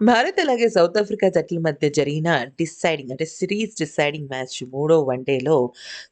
భారత్ అలాగే south Africa జట్ల మధ్య జరిగిన డిసైడింగ్ అంటే సిరీస్ డిసైడింగ్ మ్యాచ్ మూడో వన్డేలో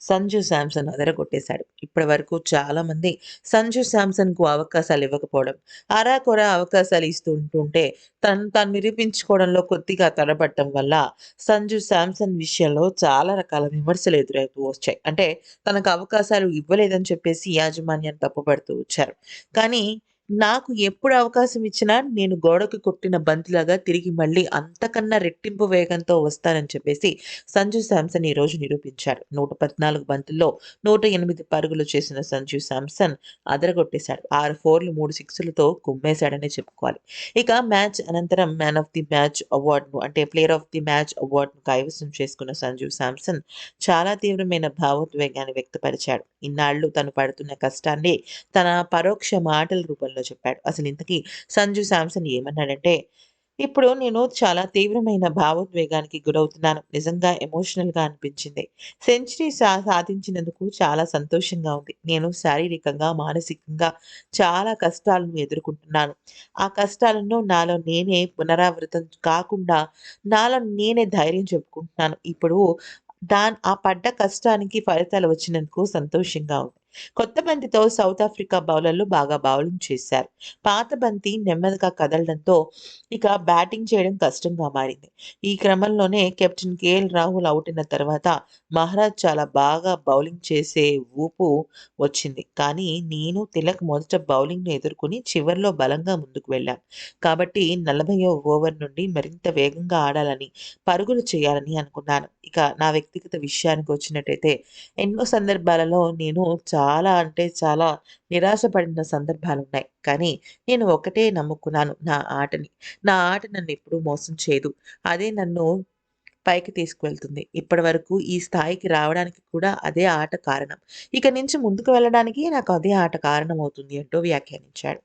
సంజు శాంసన్ అదరగొట్టేశాడు. ఇప్పటి వరకు చాలామంది సంజు శాంసన్కు అవకాశాలు ఇవ్వకపోవడం అరా కొరా అవకాశాలు ఇస్తుంటుంటే తను తను నిరూపించుకోవడంలో కొద్దిగా తడబడటం వల్ల సంజు శాంసన్ విషయంలో చాలా రకాల విమర్శలు ఎదురవుతూ వచ్చాయి. అంటే తనకు అవకాశాలు ఇవ్వలేదని చెప్పేసి యాజమాన్యాన్ని తప్పుపడుతూ వచ్చారు. కానీ నాకు ఎప్పుడు అవకాశం ఇచ్చినా నేను గోడకు కొట్టిన బంతిలాగా తిరిగి మళ్ళీ అంతకన్నా రెట్టింపు వేగంతో వస్తానని చెప్పేసి సంజు శాంసన్ ఈరోజు నిరూపించాడు నూట పద్నాలుగు బంతుల్లో నూట ఎనిమిది పరుగులు చేసిన సంజు శాంసన్ అదరగొట్టేశాడు. ఆరు ఫోర్లు మూడు సిక్స్లతో కుమ్మేశాడనే చెప్పుకోవాలి. ఇక మ్యాచ్ అనంతరం మ్యాన్ ఆఫ్ ది మ్యాచ్ అవార్డును అంటే ప్లేయర్ ఆఫ్ ది మ్యాచ్ అవార్డును కైవసం చేసుకున్న సంజు శాంసన్ చాలా తీవ్రమైన భావోద్వేగాన్ని వ్యక్తపరిచాడు. ఇన్నాళ్ళు తను పడుతున్న కష్టాన్ని తన పరోక్ష మాటల రూపంలో చెప్పాడు. అసలు ఇంతకీ సంజు శాంసన్ ఏమన్నాడంటే ఇప్పుడు నేను చాలా తీవ్రమైన భావోద్వేగానికి గురవుతున్నాను. నిజంగా ఎమోషనల్గా అనిపించింది. సెంచరీ సా సాధించినందుకు చాలా సంతోషంగా ఉంది. నేను శారీరకంగా మానసికంగా చాలా కష్టాలను ఎదుర్కొంటున్నాను. ఆ కష్టాలను నాలో నేనే పునరావృతం కాకుండా నాలో నేనే ధైర్యం చెప్పుకుంటున్నాను. ఇప్పుడు దాని ఆ పడ్డ కష్టానికి ఫలితాలు వచ్చినందుకు సంతోషంగా ఉంది. కొత్త బంతితో సౌత్ ఆఫ్రికా బౌలర్లు బాగా బౌలింగ్ చేశారు. పాత బంతి నెమ్మదిగా కదలడంతో ఇక బ్యాటింగ్ చేయడం కష్టంగా మారింది. ఈ క్రమంలోనే కెప్టెన్ కేఎల్ రాహుల్ అవుట్ అయిన తర్వాత మహారాజ్ చాలా బాగా బౌలింగ్ చేసే ఊపు వచ్చింది. కానీ నేను తిలక్ మొదట బౌలింగ్ను ఎదుర్కొని చివరిలో బలంగా ముందుకు వెళ్ళాను. కాబట్టి నలభైవ ఓవర్ నుండి మరింత వేగంగా ఆడాలని పరుగులు చేయాలని అనుకున్నాను. ఇక నా వ్యక్తిగత విషయానికి వచ్చినట్టయితే ఎన్నో సందర్భాలలో నేను చాలా చాలా అంటే చాలా నిరాశపడిన సందర్భాలు ఉన్నాయి కానీ నేను ఒకటే నమ్ముకున్నాను. నా ఆటని. నా ఆట నన్ను ఎప్పుడూ మోసం చేయదు. అదే నన్ను పైకి తీసుకువెళ్తుంది. ఇప్పటి వరకు ఈ స్థాయికి రావడానికి కూడా అదే ఆట కారణం. ఇక నుంచి ముందుకు వెళ్ళడానికి నాకు అదే ఆట కారణం అవుతుంది అంటూ వ్యాఖ్యానించాడు.